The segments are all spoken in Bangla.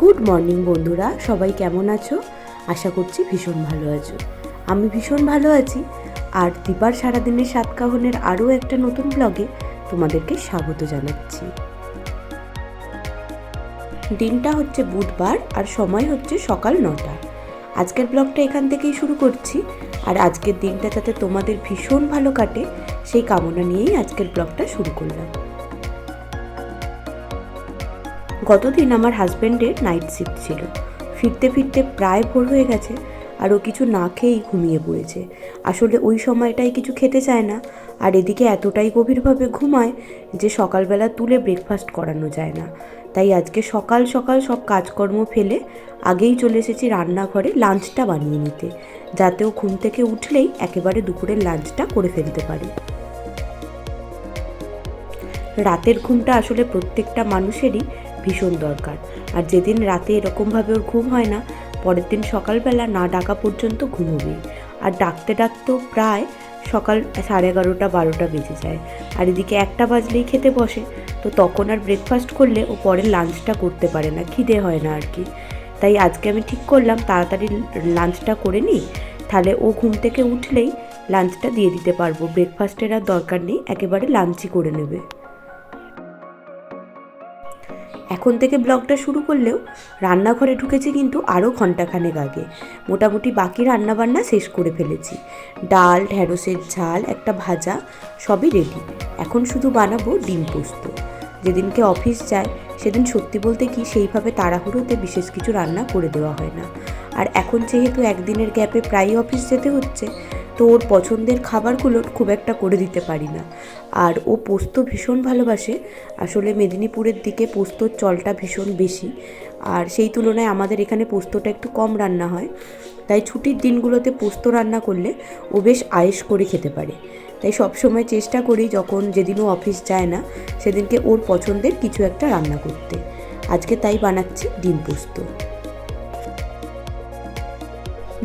গুড মর্নিং বন্ধুরা। সবাই কেমন আছো? আশা করছি ভীষণ ভালো আছো। আমি ভীষণ ভালো আছি। আর দীপার সারাদিনের সাতকাহনের আরও একটা নতুন ব্লগে তোমাদেরকে স্বাগত জানাচ্ছি। দিনটা হচ্ছে বুধবার আর সময় হচ্ছে সকাল নটা। আজকের ব্লগটা এখান থেকেই শুরু করছি। আর আজকের দিনটা যাতে তোমাদের ভীষণ ভালো কাটে, সেই কামনা নিয়েই আজকের ব্লগটা শুরু করলাম। গতদিন আমার হাজব্যান্ডের নাইট শিফট ছিল। ফিরতে ফিরতে প্রায় ভোর হয়ে গেছে আর ও কিছু না খেয়েই ঘুমিয়ে পড়েছে। আসলে ওই সময়টাই কিছু খেতে চায় না আর এদিকে এতটাই গভীরভাবে ঘুমায় যে সকালবেলা তুলে ব্রেকফাস্ট করানো যায় না। তাই আজকে সকাল সকাল সব কাজকর্ম ফেলে আগেই চলে এসেছি রান্নাঘরে লাঞ্চটা বানিয়ে নিতে, যাতে ও ঘুম থেকে উঠলেই একেবারে দুপুরের লাঞ্চটা করে ফেলতে পারি। রাতের ঘুমটা আসলে প্রত্যেকটা মানুষেরই ভীষণ দরকার। আর যেদিন রাতে এরকমভাবে ওর ঘুম হয় না, পরের দিন সকালবেলা না ডাকা পর্যন্ত ঘুমোবেই আর ডাকতে ডাকতেও প্রায় সকাল সাড়ে এগারোটা, বারোটা বেজে যায়। আর এদিকে একটা বাজলেই খেতে বসে, তো তখন আর ব্রেকফাস্ট করলে ও পরে লাঞ্চটা করতে পারে না, খিদে হয় না আর কি। তাই আজকে আমি ঠিক করলাম, তাড়াতাড়ি লাঞ্চটা করে নিই, তাহলে ও ঘুম থেকে উঠলেই লাঞ্চটা দিয়ে দিতে পারব। ব্রেকফাস্টের আর দরকার নেই, একেবারে লাঞ্চই করে নেবে। এখন থেকে ব্লগটা শুরু করলেও রান্নাঘরে ঢুকেছি কিন্তু আরও ঘন্টাখানেক আগে। মোটামুটি বাকি রান্নাবান্না শেষ করে ফেলেছি। ডাল, ঢ্যাঁড়সের ঝাল, একটা ভাজা, সবই রেডি এখন শুধু বানাবো ডিম পোস্ত। যেদিনকে অফিস যায়, সেদিন সত্যি বলতে কি সেইভাবে তাড়াহুড়োতে বিশেষ কিছু রান্না করে দেওয়া হয় না। আর এখন যেহেতু একদিনের গ্যাপে প্রায়ই অফিস যেতে হচ্ছে তো ওর পছন্দের খাবারগুলো খুব একটা করে দিতে পারি না। আর ও পোস্ত ভীষণ ভালোবাসে। আসলে মেদিনীপুরের দিকে পোস্তর চলটা ভীষণ বেশি। আর সেই তুলনায় আমাদের এখানে পোস্তটা একটু কম রান্না হয়। তাই ছুটির দিনগুলোতে পোস্ত রান্না করলে ও বেশ আয়েস করে খেতে পারে। তাই সবসময় চেষ্টা করি যখন যেদিনও অফিস যায় না, সেদিনকে ওর পছন্দের কিছু একটা রান্না করতে। আজকে তাই বানাচ্ছি ডিম পোস্ত।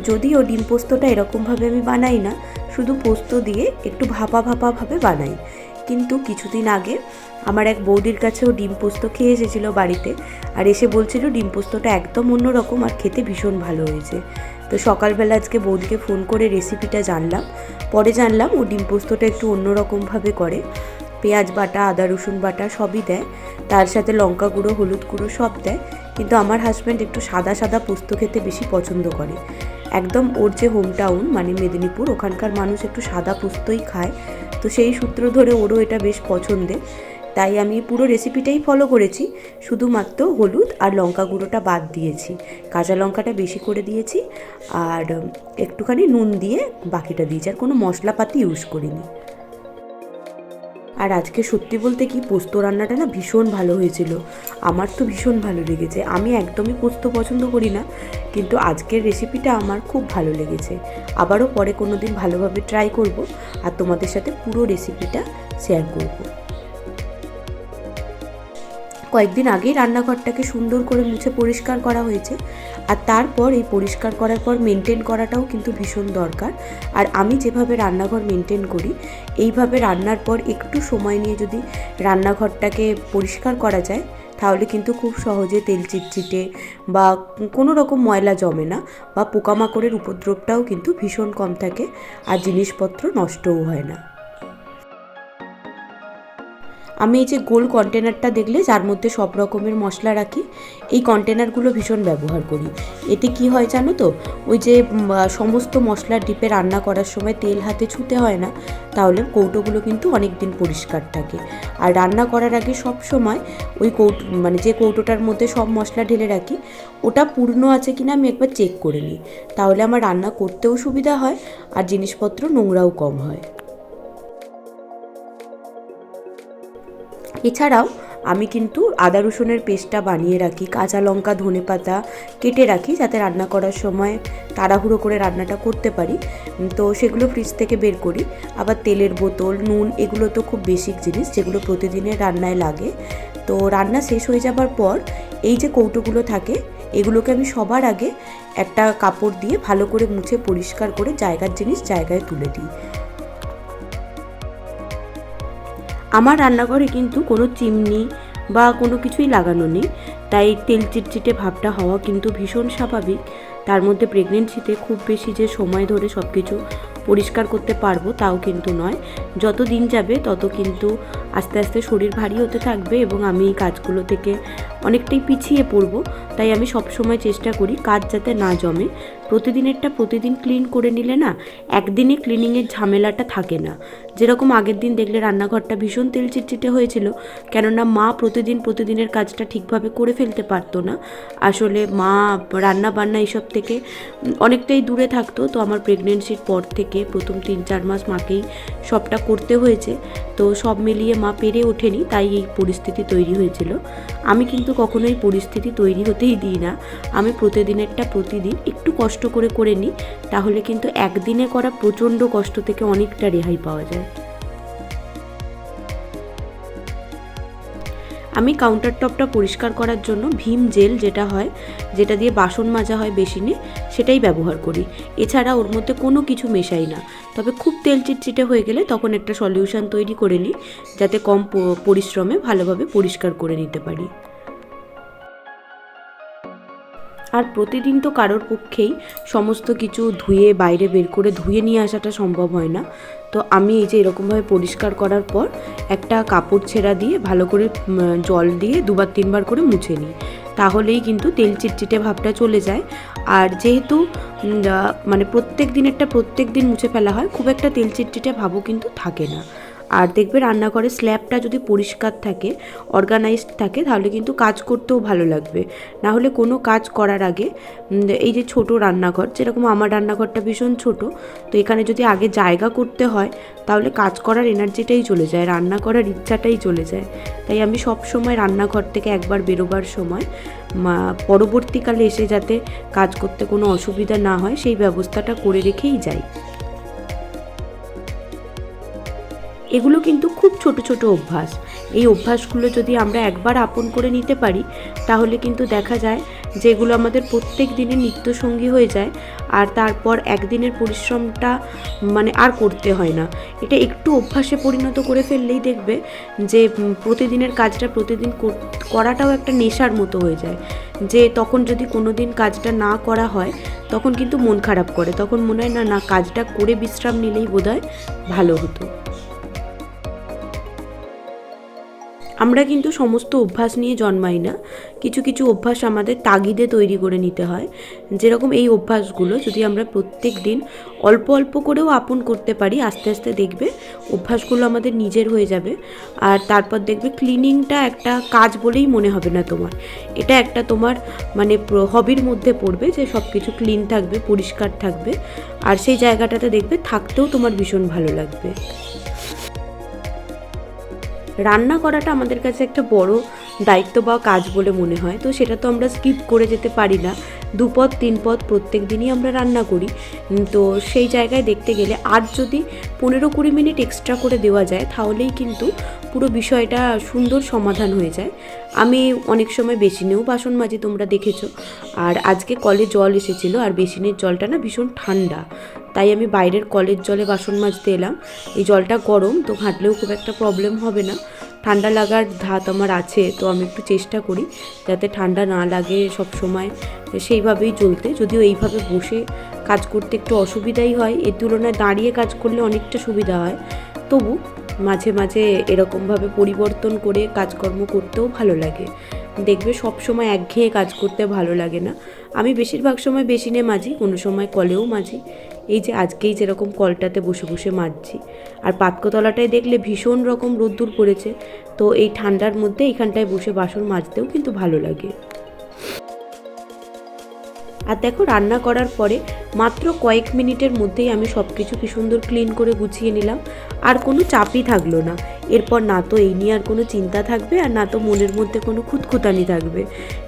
যদিও ডিম পোস্তটা এরকমভাবে আমি বানাই না, শুধু পোস্ত দিয়ে একটু ভাপা ভাপাভাবে বানাই। কিন্তু কিছুদিন আগে আমার এক বৌদির কাছেও ডিম পোস্ত খেয়ে এসেছিল বাড়িতে আর এসে বলছিল ডিম পোস্তটা একদম অন্যরকম আর খেতে ভীষণ ভালো হয়েছে। তো সকালবেলা আজকে বৌদিকে ফোন করে রেসিপিটা জানলাম। পরে জানলাম ও ডিম পোস্তটা একটু অন্যরকমভাবে করে। পেঁয়াজ বাটা, আদা, রসুন বাটা সবই দেয়। তার সাথে লঙ্কা গুঁড়ো, হলুদ গুঁড়ো সব দেয়। কিন্তু আমার হাজব্যান্ড একটু সাদা সাদা পোস্ত খেতে বেশি পছন্দ করে। একদম ওর যে হোম টাউন মানে মেদিনীপুর, ওখানকার মানুষ একটু সাদা পোস্তই খায়। তো সেই সূত্র ধরে ওরও এটা বেশ পছন্দের। তাই আমি পুরো রেসিপিটাই ফলো করেছি। শুধুমাত্র হলুদ আর লঙ্কা গুঁড়োটা বাদ দিয়েছি। কাঁচা লঙ্কাটা বেশি করে দিয়েছি আর একটুখানি নুন দিয়ে বাকিটা দিয়েছি। আর কোনো মশলাপাতি ইউজ করিনি। আর আজকে সত্যি বলতে কি পোস্ত রান্নাটা না ভীষণ ভালো হয়েছিল। আমার তো ভীষণ ভালো লেগেছে। আমি একদমই পোস্ত পছন্দ করি না, কিন্তু আজকের রেসিপিটা আমার খুব ভালো লেগেছে। আবারও পরে কোনো দিন ভালোভাবে ট্রাই করব আর তোমাদের সাথে পুরো রেসিপিটা শেয়ার করব। কয়েকদিন আগেই রান্নাঘরটাকে সুন্দর করে মুছে পরিষ্কার করা হয়েছে। আর তারপর এই পরিষ্কার করার পর মেনটেন করাটাও কিন্তু ভীষণ দরকার। আর আমি যেভাবে রান্নাঘর মেনটেন করি, এইভাবে রান্নার পর একটু সময় নিয়ে যদি রান্নাঘরটাকে পরিষ্কার করা যায়, তাহলে কিন্তু খুব সহজে তেল চিটচিটে বা কোনো রকম ময়লা জমে না বা পোকামাকড়ের উপদ্রবটাও কিন্তু ভীষণ কম থাকে আর জিনিসপত্র নষ্টও হয় না। আমি এই যে গোল কন্টেনারটা দেখলে, যার মধ্যে সব রকমের মশলা রাখি, এই কন্টেনারগুলো ভীষণ ব্যবহার করি। এতে কি হয় জানো তো? ওই যে সমস্ত মশলার ডিপে রান্না করার সময় তেল হাতে ছুতে হয় না, তাহলে কৌটোগুলো কিন্তু অনেক দিন পরিষ্কার থাকে। আর রান্না করার আগে সব সময় ওই কৌটো মানে যে কৌটোটার মধ্যে সব মশলা ঢেলে রাখি, ওটা পূর্ণ আছে কিনা আমি একবার চেক করে নিই। তাহলে আমার রান্না করতেও সুবিধা হয়, আর জিনিসপত্র নোংরাও কম হয়। এছাড়াও আমি কিন্তু আদা রসুনের পেস্টটা বানিয়ে রাখি, কাঁচা লঙ্কা, ধনে পাতা কেটে রাখি যাতে রান্না করার সময় তাড়াহুড়ো করে রান্নাটা করতে পারি। তো সেগুলো ফ্রিজ থেকে বের করি। আবার তেলের বোতল, নুন এগুলো তো খুব বেসিক জিনিস যেগুলো প্রতিদিনের রান্নায় লাগে। তো রান্না শেষ হয়ে যাবার পর এই যে কৌটোগুলো থাকে, এগুলোকে আমি সবার আগে একটা কাপড় দিয়ে ভালো করে মুছে পরিষ্কার করে জায়গার জিনিস জায়গায় তুলে দিই। আমার রান্নাঘরে কিন্তু কোনো চিমনি বা কোনো কিছুই লাগানো নেই, তাই তেল চিটচিটে ভাবটা হওয়া কিন্তু ভীষণ স্বাভাবিক। তার মধ্যে প্রেগনেন্সিতে খুব বেশি যে সময় ধরে সব কিছু পরিষ্কার করতে পারব, তাও কিন্তু নয়। যত দিন যাবে, তত কিন্তু আস্তে আস্তে শরীর ভারী হতে থাকবে এবং আমি এই কাজগুলো থেকে অনেকটাই পিছিয়ে পড়ব। তাই আমি সবসময় চেষ্টা করি কাজ যাতে না জমে। প্রতিদিনেরটা প্রতিদিন ক্লিন করে নিলে না, একদিনে ক্লিনিংয়ের ঝামেলাটা থাকে না। যেরকম আগের দিন দেখলে রান্নাঘরটা ভীষণ তেল চিটচিটে হয়েছিল, কেননা মা প্রতিদিন প্রতিদিনের কাজটা ঠিকভাবে করে ফেলতে পারতো না। আসলে মা রান্না বান্না এইসব থেকে অনেকটাই দূরে থাকতো, তো আমার প্রেগনেন্সির পর থেকে প্রথম তিন চার মাস মাকেই সবটা করতে হয়েছে। তো সব মিলিয়ে মা পেরে ওঠেনি, তাই এই পরিস্থিতি তৈরি হয়েছিল। আমি কিন্তু কখনো এই পরিস্থিতি তৈরি হতেই দিই না। আমি প্রতিদিনেরটা প্রতিদিন একটু কষ্ট করে করে নিই, তাহলে কিন্তু একদিনে করা প্রচণ্ড কষ্ট থেকে অনেকটা রেহাই পাওয়া যায়। আমি কাউন্টার টপটা পরিষ্কার করার জন্য ভীম জেল যেটা হয়, যেটা দিয়ে বাসন মাজা হয় বেসিনে সেটাই ব্যবহার করি। এছাড়া ওর মধ্যে কোনো কিছু মেশাই না। তবে খুব তেল চিটচিটে হয়ে গেলে তখন একটা সলিউশন তৈরি করে নিই, যাতে কম পরিশ্রমে ভালোভাবে পরিষ্কার করে নিতে পারি। আর প্রতিদিন তো কারোর পক্ষেই সমস্ত কিছু ধুয়ে, বাইরে বের করে ধুয়ে নিয়ে আসাটা সম্ভব হয় না। তো আমি এই যে এরকমভাবে পরিষ্কার করার পর একটা কাপড় ছেঁড়া দিয়ে ভালো করে জল দিয়ে দুবার, তিনবার করে মুছে নিই। তাহলেই কিন্তু তেল চিটচিটে ভাবটা চলে যায়। আর যেহেতু মানে প্রত্যেক দিনেরটা প্রত্যেক দিন মুছে ফেলা হয়, খুব একটা তেল চিটচিটে ভাবও কিন্তু থাকে না। আর দেখবে রান্নাঘরের স্ল্যাবটা যদি পরিষ্কার থাকে অর্গানাইজড থাকে, তাহলে কিন্তু কাজ করতেও ভালো লাগবে। না হলে কোনো কাজ করার আগে এই যে ছোট রান্নাঘর, যেরকম আমার রান্নাঘরটা ভীষণ ছোট, তো এখানে যদি আগে জায়গা করতে হয়, তাহলে কাজ করার এনার্জিটাই চলে যায়, রান্না করার ইচ্ছাটাই চলে যায়। তাই আমি সব সময় রান্নাঘর থেকে একবার বেরোবার সময় পরবর্তীকালে এসে যাতে কাজ করতে কোনো অসুবিধা না হয়, সেই ব্যবস্থাটা করে রেখেই যাই। এগুলো কিন্তু খুব ছোট ছোট অভ্যাস। এই অভ্যাসগুলো যদি আমরা একবার আপন করে নিতে পারি, তাহলে কিন্তু দেখা যায় যে এগুলো আমাদের প্রত্যেক দিনের নিত্যসঙ্গী হয়ে যায়, আর তারপর একদিনের পরিশ্রমটা মানে আর করতে হয় না। এটা একটু অভ্যাসে পরিণত করে ফেললেই দেখবে যে প্রতিদিনের কাজটা প্রতিদিন করাটাও একটা নেশার মতো হয়ে যায়। যে তখন যদি কোনো দিন কাজটা না করা হয়, তখন কিন্তু মন খারাপ করে। তখন মনে হয়, না না, কাজটা করে বিশ্রাম নিলেই বোধহয় ভালো হতো। আমরা কিন্তু সমস্ত অভ্যাস নিয়ে জন্মাই না। কিছু কিছু অভ্যাস আমাদের তাগিদে তৈরি করে নিতে হয়। যেরকম এই অভ্যাসগুলো যদি আমরা প্রত্যেক দিন অল্প অল্প করেও আপন করতে পারি, আস্তে আস্তে দেখবে অভ্যাসগুলো আমাদের নিজের হয়ে যাবে। আর তারপর দেখবে ক্লিনিংটা একটা কাজ বলেই মনে হবে না তোমার। এটা একটা তোমার মানে হবির মধ্যে পড়বে যে সব কিছু ক্লিন থাকবে, পরিষ্কার থাকবে। আর সেই জায়গাটাতে দেখবে থাকতেও তোমার ভীষণ ভালো লাগবে। রান্না করাটা আমাদের কাছে একটা বড় দায়িত্ব বা কাজ বলে মনে হয়। তো সেটা তো আমরা স্কিপ করে যেতে পারি না। দুপদ তিন পদ প্রত্যেক দিনই আমরা রান্না করি। তো সেই জায়গায় দেখতে গেলে আর যদি পনেরো কুড়ি মিনিট এক্সট্রা করে দেওয়া যায়, তাহলেই কিন্তু পুরো বিষয়টা সুন্দর সমাধান হয়ে যায়। আমি অনেক সময় বেসিনেও বাসন মাজি, তোমরা দেখেছ। আর আজকে কলে জল এসেছিল, আর বেসিনের জলটা না ভীষণ ঠান্ডা। তাই আমি বাইরের কলের জলে বাসন মাজতে এলাম। এই জলটা গরম, তো ঘাঁটলেও খুব একটা প্রবলেম হবে না। ঠান্ডা লাগার ধাত আমার আছে, তো আমি একটু চেষ্টা করি যাতে ঠান্ডা না লাগে সব সময় সেইভাবেই চলতে। যদিও এইভাবে বসে কাজ করতে একটু অসুবিধাই হয়, এর তুলনায় দাঁড়িয়ে কাজ করলে অনেকটা সুবিধা হয়। তবু মাঝে মাঝে এরকমভাবে পরিবর্তন করে কাজকর্ম করতেও ভালো লাগে। দেখবে সব সময় একঘেয়ে কাজ করতে ভালো লাগে না। আমি বেশিরভাগ সময় বেসিনে মাজি, কোনো সময় কলেও মাজি। এই যে আজকেই যেরকম কলটাতে বসে বসে মাজছি। আর পাতকতলাটায় দেখলে ভীষণ রকম রোদ্দুর পড়েছে। তো এই ঠান্ডার মধ্যে এইখানটায় বসে বাসন মাজতেও কিন্তু ভালো লাগে। আর দেখো রান্না করার পরে মাত্র কয়েক মিনিটের মধ্যেই আমি সব কিছু কি সুন্দর ক্লিন করে গুছিয়ে নিলাম। আর কোনো চাপই থাকল না। এরপর না তো এই নিয়ে আর কোনো চিন্তা থাকবে আর না তো মনের মধ্যে কোনো খুঁতখুতানি থাকবে।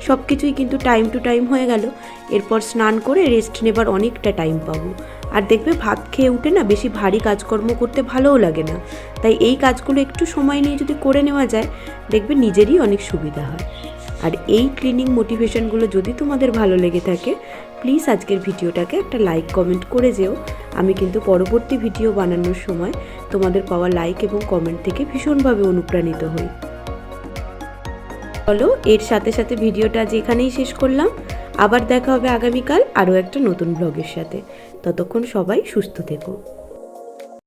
সব কিছুই কিন্তু টাইম টু টাইম হয়ে গেল। এরপর স্নান করে রেস্ট নেবার অনেকটা টাইম পাবো। আর দেখবে ভাত খেয়ে উঠে না বেশি ভারী কাজকর্ম করতে ভালোও লাগে না। তাই এই কাজগুলো একটু সময় নিয়ে যদি করে নেওয়া যায়, দেখবে নিজেরই অনেক সুবিধা হয়। আর এই ক্লিনিং মোটিভেশনগুলো যদি তোমাদের ভালো লেগে থাকে প্লিজ আজকের ভিডিওটাকে একটা লাইক কমেন্ট করে যেও। আমি কিন্তু পরবর্তী ভিডিও বানানোর সময় তোমাদের পাওয়া লাইক এবং কমেন্ট থেকে ভীষণভাবে অনুপ্রাণিত হই। চলো, এর সাথে সাথে ভিডিওটা আজ এখানেই শেষ করলাম। আবার দেখা হবে আগামীকাল আরও একটা নতুন ব্লগের সাথে। ততক্ষণ সবাই সুস্থ থেকো।